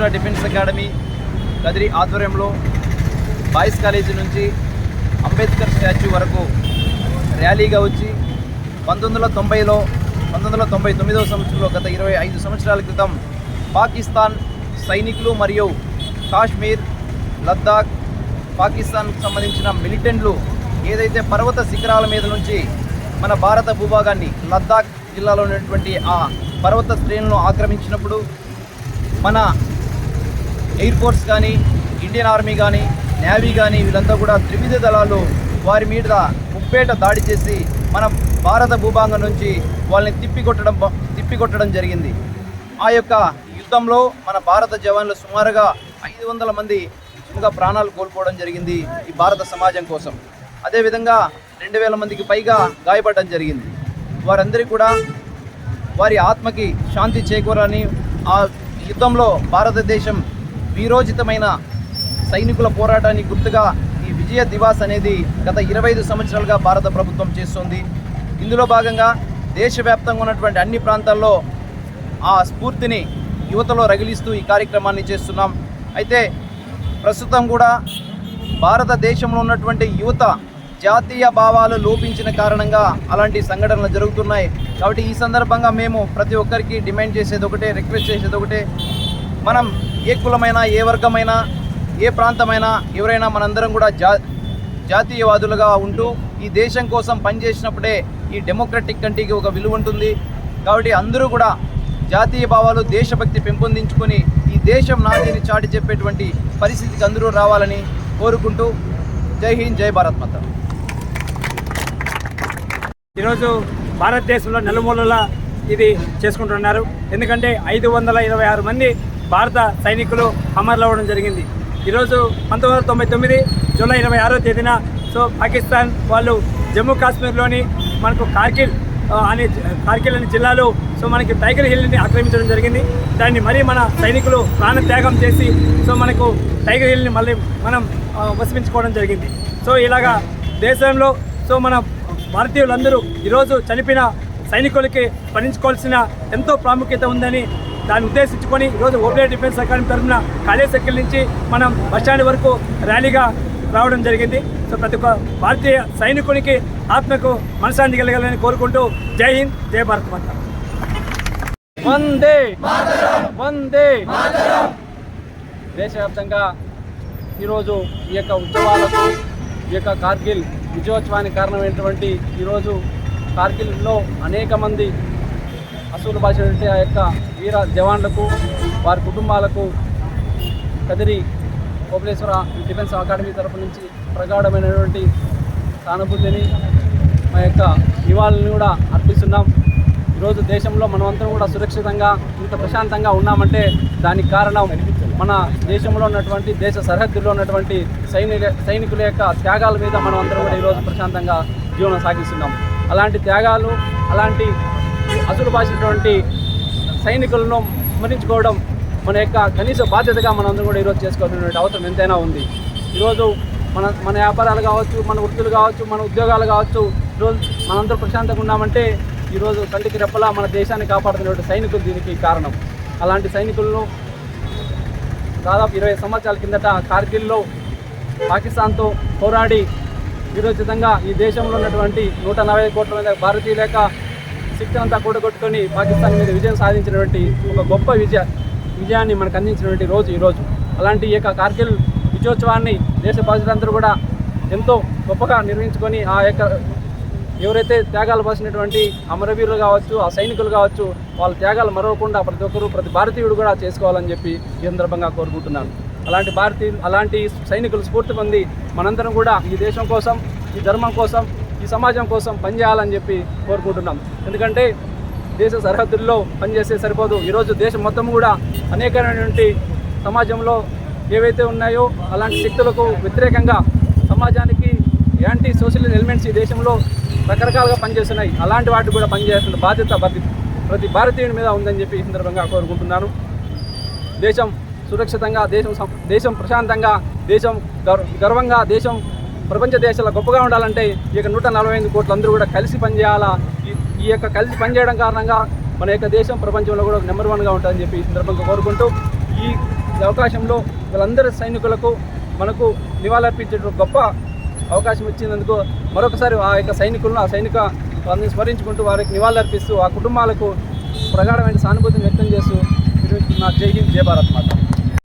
Bhuvneshwar defence academy Kadiri ఆధ్వర్యంలో boys college నుంచి Ambedkar statue వరకు ర్యాలీగా వచ్చి పంతొమ్మిది వందల తొంభైలో పంతొమ్మిది వందల తొంభై తొమ్మిదవ సంవత్సరంలో గత ఇరవై ఐదు సంవత్సరాల క్రితం పాకిస్తాన్ సైనికులు మరియు కాశ్మీర్ లద్దాఖ్ పాకిస్తాన్కు సంబంధించిన మిలిటెంట్లు ఏదైతే పర్వత శిఖరాల మీద నుంచి మన భారత భూభాగాన్ని లద్దాఖ్ జిల్లాలో ఉన్నటువంటి ఆ పర్వత శ్రేణులను ఆక్రమించినప్పుడు మన ఎయిర్ ఫోర్స్ కానీ ఇండియన్ ఆర్మీ కానీ నేవీ కానీ వీళ్ళంతా కూడా త్రివిధ దళాలు వారి మీద ముప్పేట దాడి చేసి మన భారత భూభాగం నుంచి వాళ్ళని తిప్పికొట్టడం తిప్పికొట్టడం జరిగింది. ఆ యొక్క యుద్ధంలో మన భారత జవాన్లు సుమారుగా ఐదు వందల మంది సులువుగా ప్రాణాలు కోల్పోవడం జరిగింది ఈ భారత సమాజం కోసం. అదేవిధంగా రెండు వేల మందికి పైగా గాయపడడం జరిగింది. వారందరికీ కూడా వారి ఆత్మకి శాంతి చేకూరని ఆ యుద్ధంలో భారతదేశం వీరోచితమైన సైనికుల పోరాటానికి గుర్తుగా ఈ విజయ దివాస్ అనేది గత ఇరవై ఐదు సంవత్సరాలుగా భారత ప్రభుత్వం చేస్తుంది. ఇందులో భాగంగా దేశవ్యాప్తంగా ఉన్నటువంటి అన్ని ప్రాంతాల్లో ఆ స్ఫూర్తిని యువతలో రగిలిస్తూ ఈ కార్యక్రమాన్ని చేస్తున్నాం. అయితే ప్రస్తుతం కూడా భారతదేశంలో ఉన్నటువంటి యువత జాతీయ భావాలు లోపించిన కారణంగా అలాంటి సంఘటనలు జరుగుతున్నాయి. కాబట్టి ఈ సందర్భంగా మేము ప్రతి ఒక్కరికి డిమాండ్ చేసేది ఒకటే రిక్వెస్ట్ చేసేది ఒకటే. మనం ఏ కులమైనా ఏ వర్గమైనా ఏ ప్రాంతమైనా ఎవరైనా మనందరం కూడా జా జాతీయవాదులుగా ఉంటూ ఈ దేశం కోసం పనిచేసినప్పుడే ఈ డెమోక్రటిక్ కంట్రీకి ఒక విలువ ఉంటుంది. కాబట్టి అందరూ కూడా జాతీయ భావాలు దేశభక్తి పెంపొందించుకొని ఈ దేశం నాదిని చాటి చెప్పేటువంటి పరిస్థితికి అందరూ రావాలని కోరుకుంటూ జై హింద్ జై భారత్ మాత. ఈరోజు భారతదేశంలో నలుమూలలా ఇది చేసుకుంటున్నారు. ఎందుకంటే ఐదు వందల ఇరవై ఆరు మంది భారత సైనికులు అమరులవ్వడం జరిగింది. ఈరోజు పంతొమ్మిది వందల తొంభై తొమ్మిది జూలై ఇరవై ఆరో తేదీన సో పాకిస్తాన్ వాళ్ళు జమ్మూ కాశ్మీర్లోని మనకు కార్గిల్ అనే కార్గిల్ అనే జిల్లాలో సో మనకి టైగర్ హిల్ని ఆక్రమించడం జరిగింది. దాన్ని మరీ మన సైనికులు ప్రాణత్యాగం చేసి సో మనకు టైగర్ హిల్ని మళ్ళీ మనం ఆ, జరిగింది. సో ఇలాగా దేశంలో సో మన భారతీయులందరూ ఈరోజు చనిపోయిన సైనికులకి స్మరించుకోవాల్సిన ఎంతో ప్రాముఖ్యత ఉందని దాన్ని ఉద్దేశించుకొని ఈరోజు ఓబిఐ డిఫెన్స్ అకాడమీ తరఫున కాలేజ్ సర్కిల్ నుంచి మనం బస్టాండ్ వరకు ర్యాలీగా రావడం జరిగింది. సో ప్రతి ఒక్క భారతీయ సైనికునికి ఆత్మకు మనశాంతి కలగాలని కోరుకుంటూ జై హింద్ జై భారత్ మాత వందే వందే దేశవ్యాప్తంగా ఈరోజు ఈ యొక్క ఉత్సవాలకు ఈ యొక్క కార్గిల్ విజయోత్సవానికి కారణమైనటువంటి ఈరోజు కార్గిల్లో అనేక మంది అసూలు బాసినటువంటి ఆ యొక్క వీర జవాన్లకు వారి కుటుంబాలకు కదిరి కోపలేశ్వర డిఫెన్స్ అకాడమీ తరపు నుంచి ప్రగాఢమైనటువంటి సానుభూతిని మా యొక్క నివాళులను కూడా అర్పిస్తున్నాం. ఈరోజు దేశంలో మనమందరం కూడా సురక్షితంగా ఇంత ప్రశాంతంగా ఉన్నామంటే దానికి కారణం మన దేశంలో ఉన్నటువంటి దేశ సరిహద్దుల్లో ఉన్నటువంటి సైనిక సైనికుల యొక్క త్యాగాల మీద మనం అందరం కూడా ఈరోజు ప్రశాంతంగా జీవనం సాగిస్తున్నాం. అలాంటి త్యాగాలు అలాంటి అసలు బాసినటువంటి సైనికులను స్మరించుకోవడం మన యొక్క కనీస బాధ్యతగా మనందరం కూడా ఈరోజు చేసుకోవాల్సినటువంటి అవసరం ఎంతైనా ఉంది. ఈరోజు మన మన వ్యాపారాలు కావచ్చు మన వృత్తులు కావచ్చు మన ఉద్యోగాలు కావచ్చు ఈరోజు మనందరూ ప్రశాంతంగా ఉన్నామంటే ఈరోజు కంటికి రెప్పలా మన దేశాన్ని కాపాడుతున్నటువంటి సైనికులు దీనికి కారణం. అలాంటి సైనికులను దాదాపు ఇరవై సంవత్సరాల కిందట కార్గిల్లో పాకిస్తాన్తో పోరాడి విరోచితంగా ఈ దేశంలో ఉన్నటువంటి నూట నలభై కోట్ల మంది భారతీయుల యొక్క శక్తి అంతా కూడగొట్టుకొని పాకిస్తాన్ మీద విజయం సాధించినటువంటి ఒక గొప్ప విజయ విజయాన్ని మనకు అందించినటువంటి రోజు ఈరోజు అలాంటి ఈ యొక్క కార్గిల్ విజయోత్సవాన్ని దేశ ప్రజలందరూ కూడా ఎంతో గొప్పగా నిర్వహించుకొని ఆ యొక్క ఎవరైతే త్యాగాలు పోసినటువంటి అమరవీరులు కావచ్చు ఆ సైనికులు కావచ్చు వాళ్ళ త్యాగాలు మరవకుండా ప్రతి ఒక్కరూ ప్రతి భారతీయుడు కూడా చేసుకోవాలని చెప్పి ఈ సందర్భంగా కోరుకుంటున్నాను. అలాంటి భారతీయులు అలాంటి సైనికులు స్ఫూర్తి పొంది మనందరం కూడా ఈ దేశం కోసం ఈ ధర్మం కోసం ఈ సమాజం కోసం పనిచేయాలని చెప్పి కోరుకుంటున్నాం. ఎందుకంటే దేశ సరిహద్దుల్లో పనిచేస్తే సరిపోదు. ఈరోజు దేశం మొత్తం కూడా అనేకమైనటువంటి సమాజంలో ఏవైతే ఉన్నాయో అలాంటి శక్తులకు వ్యతిరేకంగా సమాజానికి యాంటీ సోషల్ ఎలిమెంట్స్ ఈ దేశంలో రకరకాలుగా పనిచేస్తున్నాయి. అలాంటి వాటికి కూడా పనిచేయాల్సిన బాధ్యత ప్రతి ప్రతి భారతీయుని మీద ఉందని చెప్పి ఈ సందర్భంగా కోరుకుంటున్నాను. దేశం సురక్షితంగా దేశం దేశం ప్రశాంతంగా దేశం గర్వ గర్వంగా దేశం ప్రపంచ దేశాల గొప్పగా ఉండాలంటే ఈ యొక్క నూట నలభై ఐదు కోట్లు అందరూ కూడా కలిసి పనిచేయాలా? ఈ ఈ యొక్క కలిసి పనిచేయడం కారణంగా మన యొక్క దేశం ప్రపంచంలో కూడా నెంబర్ వన్గా ఉంటుందని చెప్పి ఈ సందర్భంగా కోరుకుంటూ ఈ అవకాశంలో వీళ్ళందరి సైనికులకు మనకు నివాళులర్పించే గొప్ప అవకాశం ఇచ్చినందుకు మరొకసారి ఆ యొక్క సైనికులను ఆ సైనిక వారిని స్మరించుకుంటూ వారికి నివాళులర్పిస్తూ ఆ కుటుంబాలకు ప్రగాఢమైన సానుభూతిని వ్యక్తం చేస్తూ నా జై హింద్ జయ భారత్ మాత.